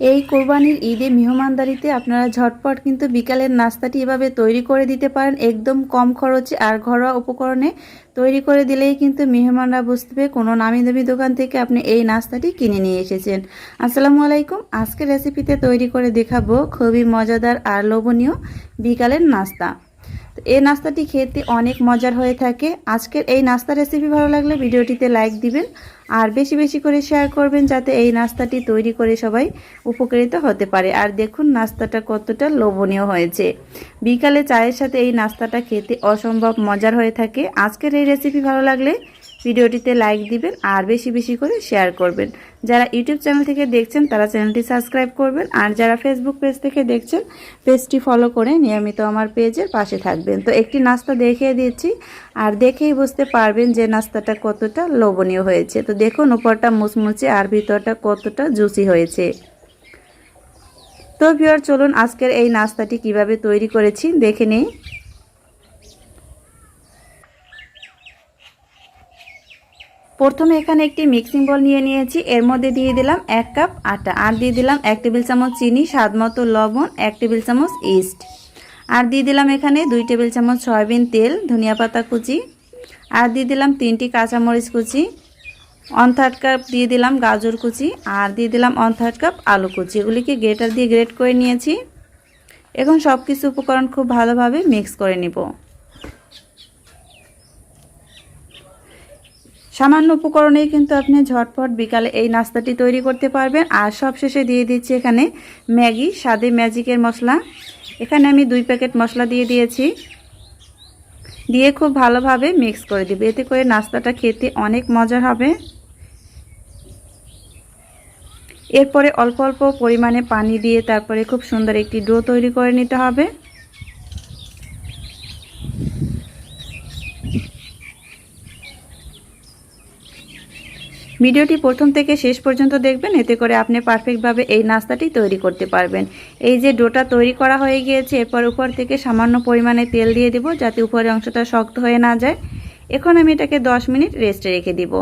এই কোরবানির ঈদে মেহমানদারিতে আপনারা ঝটপট কিন্তু বিকালের নাস্তাটি এভাবে তৈরি করে দিতে পারেন। একদম কম খরচে আর ঘরোয়া উপকরণে তৈরি করে দিলেই কিন্তু মেহমানরা বুঝতে কোনো নামি দামি দোকান থেকে আপনি এই নাস্তাটি কিনে নিয়ে এসেছেন। আসসালামু আলাইকুম। আজকের রেসিপিতে তৈরি করে দেখাবো খুবই মজাদার আর লোভনীয় বিকালের নাস্তা। এই নাস্তাটি খেতে অনেক মজার হয়ে থাকে। আজকের এই নাস্তা রেসিপি ভালো লাগলে ভিডিওটিতে লাইক দিবেন আর বেশি বেশি করে শেয়ার করবেন যাতে এই নাস্তাটি তৈরি করে সবাই উপকৃত হতে পারে। আর দেখুন নাস্তাটা কতটা লোভনীয় হয়েছে। বিকালে চায়ের সাথে এই নাস্তাটা খেতে অসম্ভব মজার হয়ে থাকে। আজকের এই রেসিপি ভালো লাগলে ভিডিওটিতে লাইক দিবেন আর বেশি বেশি করে শেয়ার করবেন। যারা ইউটিউব চ্যানেল থেকে দেখছেন, তারা চ্যানেলটি সাবস্ক্রাইব করবেন। আর যারা ফেসবুক পেজ থেকে দেখছেন পেজটি ফলো করে নিয়মিত আমার পেজের পাশে থাকবেন। তো একটি নাস্তা দেখিয়ে দিচ্ছি। আর দেখেই বুঝতে পারবেন যে নাস্তাটা কতটা লোভনীয় হয়েছে। তো দেখুন, উপরটা মুচমুচে আর ভিতরটা কতটা জুসি হয়েছে। তো ভিওর চলুন আজকের এই নাস্তাটি কীভাবে তৈরি করেছি, দেখে নেই। প্রথমে এখানে একটি মিক্সিং বল নিয়ে নিয়েছি। এর মধ্যে দিয়ে দিলাম এক কাপ আটা। আর দিয়ে দিলাম এক টেবিল চামচ চিনি, স্বাদ মতো লবণ, এক টেবিল চামচ ইস্ট আর দিয়ে দিলাম এখানে দুই টেবিল চামচ সয়াবিন তেল, ধনিয়া পাতা কুচি। আর দিয়ে দিলাম তিনটি কাঁচামরিচ কুচি। ওয়ান থার্ড কাপ দিয়ে দিলাম গাজর কুচি। আর দিয়ে দিলাম ওয়ান থার্ড কাপ আলু কুচি। এগুলিকে গ্রেটার দিয়ে গ্রেট করে নিয়েছি। এখন সব কিছু উপকরণ খুব ভালোভাবে মিক্স করে নিব। সামান্য উপকরণেই কিন্তু আপনি ঝটপট বিকালে এই নাস্তাটি তৈরি করতে পারবেন। আর সবশেষে দিয়ে দিচ্ছি এখানে ম্যাগি, স্বাদে ম্যাজিকের মশলা। এখানে আমি দুই প্যাকেট মশলা দিয়ে দিয়েছি। দিয়ে খুব ভালোভাবে মিক্স করে দেবে। এতে করে নাস্তাটা খেতে অনেক মজার হবে। এরপরে অল্প অল্প পরিমাণে পানি দিয়ে তারপরে খুব সুন্দর একটি ডো তৈরি করে নিতে হবে। ভিডিওটি প্রথম থেকে শেষ পর্যন্ত দেখবেন, এতে করে আপনি পারফেক্টভাবে এই নাস্তাটি তৈরি করতে পারবেন। এই যে ডোটা তৈরি করা হয়ে গিয়েছে, এরপর উপর থেকে সামান্য পরিমাণে তেল দিয়ে দিব যাতে উপরের অংশটা শক্ত হয়ে না যায়। এখন আমি এটাকে 10 মিনিট রেস্টে রেখে দিব।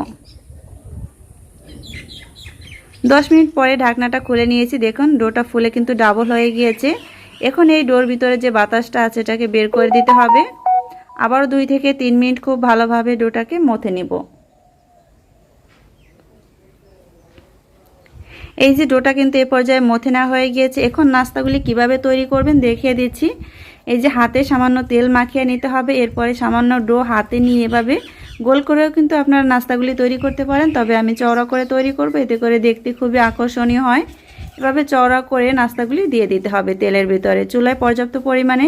10 মিনিট পরে ঢাকনাটা খুলে নিয়েছি। দেখুন, ডোটা ফুলে কিন্তু ডাবল হয়ে গিয়েছে। এখন এই ডোর ভিতরে যে বাতাসটা আছে, এটাকে বের করে দিতে হবে। আবারও দুই থেকে তিন মিনিট খুব ভালোভাবে ডোটাকে মথে নেব। এই যে ডোটা কিন্তু এ পর্যায়ে মথে না হয়ে গিয়েছে। এখন নাস্তাগুলি কীভাবে তৈরি করবেন দেখিয়ে দিচ্ছি। এই যে হাতে সামান্য তেল মাখিয়ে নিতে হবে, এরপরে সামান্য ডো হাতে নিয়ে এভাবে গোল করেও কিন্তু আপনারা নাস্তাগুলি তৈরি করতে পারেন। তবে আমি চওড়া করে তৈরি করব, এতে করে দেখতে খুবই আকর্ষণীয় হয়। এভাবে চওড়া করে নাস্তাগুলি দিয়ে দিতে হবে তেলের ভিতরে। চুলায় পর্যাপ্ত পরিমাণে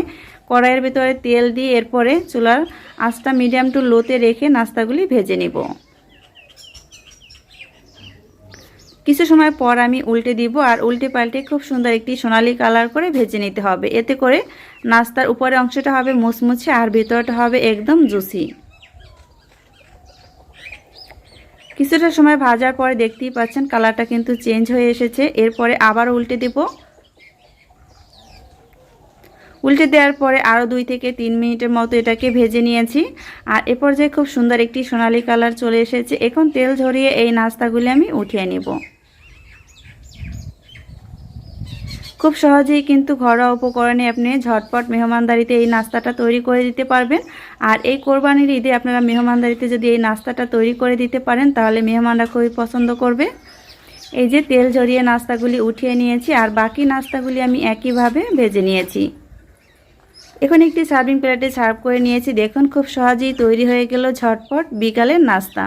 কড়াইয়ের ভিতরে তেল দিয়ে এরপরে চুলার আঁচটা মিডিয়াম টু লোতে রেখে নাস্তাগুলি ভেজে নিব। কিছু সময় পর আমি উল্টে দিব আর উল্টে পাল্টে খুব সুন্দর একটি সোনালি কালার করে ভেজে নিতে হবে। এতে করে নাস্তার উপরে অংশটা হবে মুচমুচে আর ভিতরটা হবে একদম জুসি। কিছুটা সময় ভাজার পরে দেখতেই পাচ্ছেন কালারটা কিন্তু চেঞ্জ হয়ে এসেছে। এরপরে আবার উল্টে দেব। উল্টে দেওয়ার পরে আরও দুই থেকে তিন মিনিটের মতো এটাকে ভেজে নিয়েছি। আর এ পর্যায়ে খুব সুন্দর একটি সোনালি কালার চলে এসেছে। এখন তেল ঝরিয়ে এই নাস্তাগুলি আমি উঠিয়ে নেব। খুব সহজেই কিন্তু ঘরোয়া উপকরণে আপনি ঝটপট মেহমানদারিতে এই নাস্তাটা তৈরি করে দিতে পারবেন। আর এই কোরবানির ঈদে আপনারা মেহমানদারিতে যদি এই নাস্তাটা তৈরি করে দিতে পারেন, তাহলে মেহমানরা খুবই পছন্দ করবে। এই যে তেল জড়িয়ে নাস্তাগুলি উঠিয়ে নিয়েছি, আর বাকি নাস্তাগুলি আমি একইভাবে ভেজে নিয়েছি। এখন একটি সার্ভিং প্লেটে সার্ভ করে নিয়েছি। দেখুন, খুব সহজেই তৈরি হয়ে গেল ঝটপট বিকালের নাস্তা।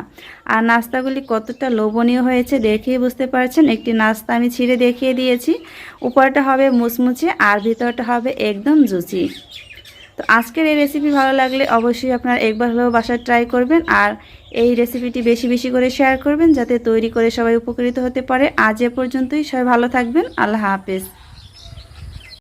আর নাস্তাগুলি কতটা লোভনীয় হয়েছে দেখেই বুঝতে পারছেন। একটি নাস্তা আমি ছিঁড়ে দেখিয়ে দিয়েছি। উপরটা হবে মুচমুচে আর ভিতরটা হবে একদম জুচি। তো আজকের এই রেসিপি ভালো লাগলে অবশ্যই আপনারা একবার হলেও বাসায় ট্রাই করবেন আর এই রেসিপিটি বেশি বেশি করে শেয়ার করবেন যাতে তৈরি করে সবাই উপকৃত হতে পারে। আজ এ পর্যন্তই। সবাই ভালো থাকবেন। আল্লাহ হাফেজ।